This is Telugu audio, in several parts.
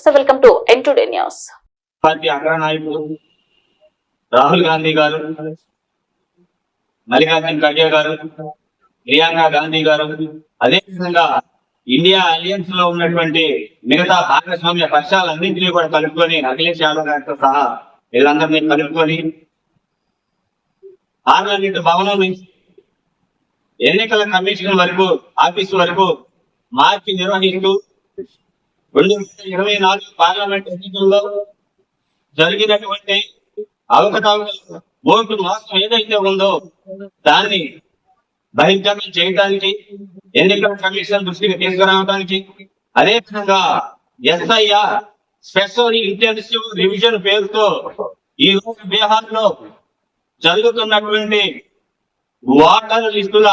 నమస్తే welcome to N today news party అగ్ర నాయకులు రాహుల్ గాంధీ గారు మల్లికార్జున్ ఖర్గే గారు ప్రియాంక గాంధీ గారు అదేవిధంగా ఇండియా అలియన్స్లో ఉన్నటువంటి మిగతా భాగస్వామ్య పక్షాలన్నింటినీ కూడా కలుపుకొని అఖిలేష్ యాదవ్ గారితో సహా వీళ్ళందరినీ కలుపుకొని పార్లమెంట్ భవనం నుంచి ఎన్నికల కమిషన్ వరకు ఆఫీస్ వరకు మార్చి నిర్వహిస్తూ రెండు వేల ఇరవై నాలుగు పార్లమెంట్ ఎన్నికల్లో జరిగినటువంటి అవకతవకలు ఓటు మోసం ఏదైతే ఉందో దాన్ని బహిర్గతం చేయడానికి ఎన్నికల కమిషన్ దృష్టికి తీసుకురావడానికి అదేవిధంగా ఎస్ఐఆర్ స్పెషల్ ఇంటెన్సివ్ రివిజన్ పేరుతో ఈ రోజు బీహార్లో జరుగుతున్నటువంటి వాటర్ లిస్టుల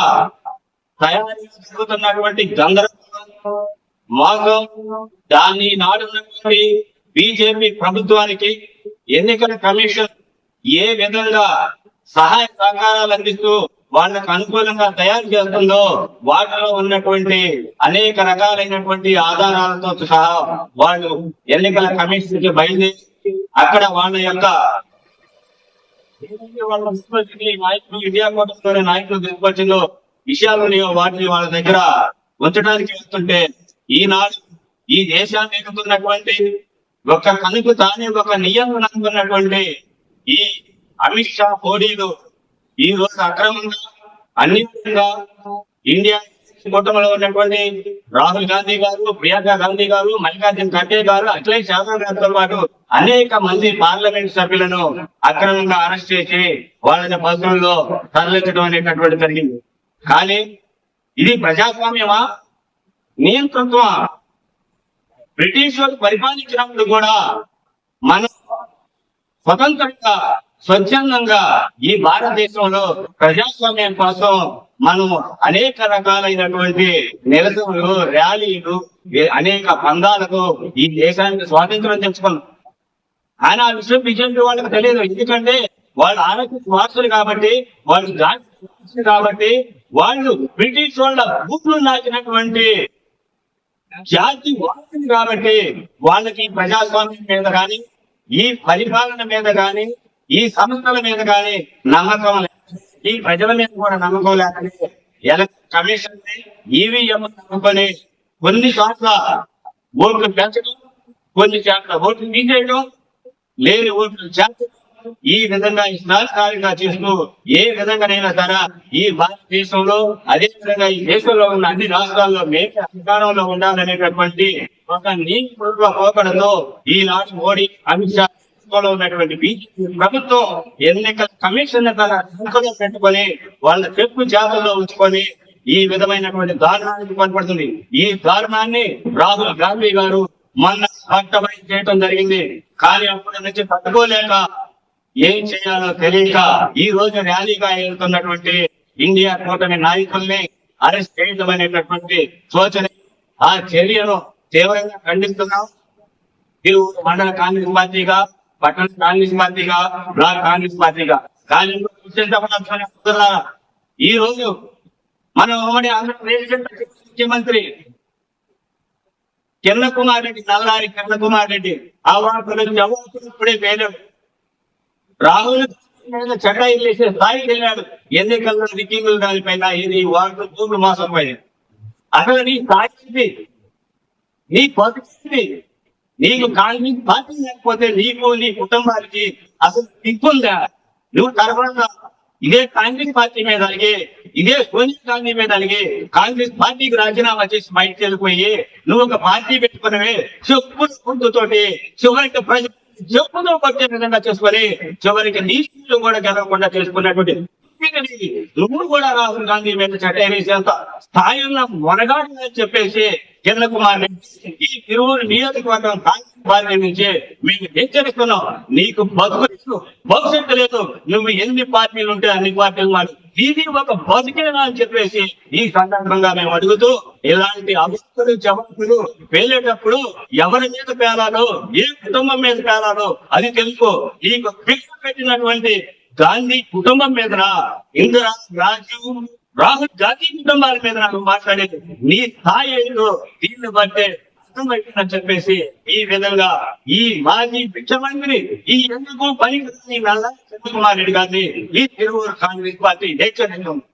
తయారీ జరుగుతున్నటువంటి గందరగోళం మోసం దాన్ని నాడున్నటువంటి బీజేపీ ప్రభుత్వానికి ఎన్నికల కమిషన్ ఏ విధంగా సహాయ సహకారాలు అందిస్తూ వాళ్ళకు అనుకూలంగా తయారు చేస్తుందో వాటిలో ఉన్నటువంటి అనేక రకాలైనటువంటి ఆధారాలతో సహా వాళ్ళు ఎన్నికల కమిషన్కి బయలుదేరి అక్కడ వాళ్ళ యొక్క వాళ్ళ నాయకులు ఇండియా నాయకులు తీసుకొచ్చిందో విషయాలు వాటిని వాళ్ళ దగ్గర ఉంచడానికి వస్తుంటే ఈనాడు ఈ దేశాన్ని ఎదుగుతున్నటువంటి ఒక కనుక తానే ఒక నియంత్రణ అనుకున్నటువంటి ఈ అమిత్ షా మోడీలు ఈ రోజు అక్రమంగా అన్ని విధంగా ఇండియా కూటమిలో ఉన్నటువంటి రాహుల్ గాంధీ గారు ప్రియాంక గాంధీ గారు మల్లికార్జున ఖర్గే గారు అఖిలేష్ యాదవ్ గారితో పాటు అనేక మంది పార్లమెంట్ సభ్యులను అక్రమంగా అరెస్ట్ చేసి వాళ్ళని బస్సుల్లో తరలించడం అనేటటువంటి జరిగింది. కానీ ఇది ప్రజాస్వామ్యమా? నియంతృత్వ బ్రిటిష్ వాళ్ళు పరిపాలించినప్పుడు కూడా మనం స్వతంత్రంగా స్వచ్ఛందంగా ఈ భారతదేశంలో ప్రజాస్వామ్యం కోసం మనం అనేక రకాలైనటువంటి నిరసనలు ర్యాలీలు అనేక పందాలకు ఈ దేశానికి స్వాతంత్రం తెచ్చుకున్నాం. ఆయన ఆ విషయం బిజెపి వాళ్ళకి తెలియదు. ఎందుకంటే వాళ్ళు ఆరోగ్య వారసులు కాబట్టి వాళ్ళు కాబట్టి వాళ్ళు బ్రిటిష్ వాళ్ళ భూములు నాచినటువంటి జాతి వారసులు కాబట్టి వాళ్ళకి ప్రజాస్వామ్యం మీద కానీ ఈ పరిపాలన మీద కానీ ఈ సంస్థల మీద కానీ నమ్మకం లేదు. ఈ ప్రజల మీద కూడా నమ్మకం లేకనే ఎలక్షన్ కమిషన్ ఈవీఎం నమ్ముకొని కొన్ని చోట్ల ఓట్లు పెంచడం కొన్ని చోట్ల ఓట్లు తీసేయడం లేని ఓట్లు చేర్చడం ఈ విధంగా ఇష్టాధికారిగా చేస్తూ ఏ విధంగానైనా సరే ఈ భారతదేశంలో అదే విధంగా ఈ దేశంలో ఉన్న అన్ని రాష్ట్రాల్లో మేము అధికారంలో ఉండాలనేటటువంటి ఒక నీతిపూర్వ పోకడతో ఈనాడు మోడీ అమిత్ షా దేశంలో ఉన్నటువంటి బీజేపీ ప్రభుత్వం ఎన్నికల కమిషన్ తన సంఖలో పెట్టుకొని వాళ్ళ చెప్పు జాతుల్లో ఉంచుకొని ఈ విధమైనటువంటి దారుణానికి పాల్పడుతుంది. ఈ దారుణాన్ని రాహుల్ గాంధీ గారు మొన్న భక్తమై చేయడం జరిగింది. కానీ అప్పటి నుంచి తట్టుకోలేక ఏం చేయాలో తెలియక ఈ రోజు ర్యాలీగా వెళ్తున్నటువంటి ఇండియా కూటమి నాయకుల్ని అరెస్ట్ చేయడం అనేటటువంటి సూచన ఆ చర్యను తీవ్రంగా ఖండిస్తున్నాం. మీరు మండల కాంగ్రెస్ పార్టీగా పట్టణ కాంగ్రెస్ పార్టీగా బ్లాక్ కాంగ్రెస్ పార్టీగా. కానీ ఈ రోజు మన ఉమ్మడి ఆంధ్రప్రదేశ్ ముఖ్యమంత్రి కిరణ్ కుమార్ రెడ్డి నల్లారి కిరణ్ కుమార్ రెడ్డి ఆ వార్తలు జవాబు ఇప్పుడే రాహుల్ మీద ఇల్లేసే స్థాయికి వెళ్ళాడు ఎన్నికల్లో రికింగులు దానిపైన ఇది వాళ్ళు భూములు మాసం పైన అసలు నీ స్థాయి నీ పరిస్థితి నీకు కాంగ్రెస్ పార్టీ లేకపోతే నీకు నీ కుటుంబానికి అసలు దిక్కుందా? నువ్వు తర్వాత ఇదే కాంగ్రెస్ పార్టీ మీద అడిగి ఇదే సోనియా గాంధీ మీద అడిగి కాంగ్రెస్ పార్టీకి రాజీనామా చేసి బయటకు వెళ్ళిపోయి నువ్వు ఒక పార్టీ పెట్టుకున్నవే చెప్పు గుర్తుతోటి చివరికి ప్రజలు చెప్పుతో పట్టే విధంగా చేసుకొని చివరికి నీ కూడా గెలవకుండా తెలుసుకున్నటువంటి వ్యక్తిని నువ్వు కూడా రాహుల్ గాంధీ మీద చట్టేసేంత స్థాయి ఉన్న మొనగాడు అని చెప్పేసి కిరణ్ కుమార్ రెడ్డి ఈ తిరువురు నియోజకవర్గం వారి నుంచే మీకు హెచ్చరిస్తున్నాం నీకు బతుకు భవిష్యత్తు లేదు. నువ్వు ఎన్ని పార్టీలు ఉంటే అన్ని పార్టీలు మాడు ఇది ఒక బతికేనా అని చెప్పేసి ఈ సందర్భంగా మేము అడుగుతూ ఇలాంటి అభివృద్ధులు జవాబులు పేలేటప్పుడు ఎవరి మీద పేలాలో ఏ కుటుంబం మీద పేలాలో అది తెలుసుకో నీకు భిక్ష పెట్టినటువంటి గాంధీ కుటుంబం మీదనా ఇందిరా రాజీవ్ రాహుల్ గాంధీ కుటుంబాల మీద నాకు మాట్లాడేది? నీ స్థాయి ఏంటో దీన్ని బట్టే అర్థమైందని చెప్పేసి ఈ విధంగా ఈ మాజీ ముఖ్యమంత్రి ఈ ఎందుకు పని నల్ల చంద్రకుమార్ రెడ్డి గారిని ఈ తిరువురు కాంగ్రెస్ పార్టీ హెచ్చరించింది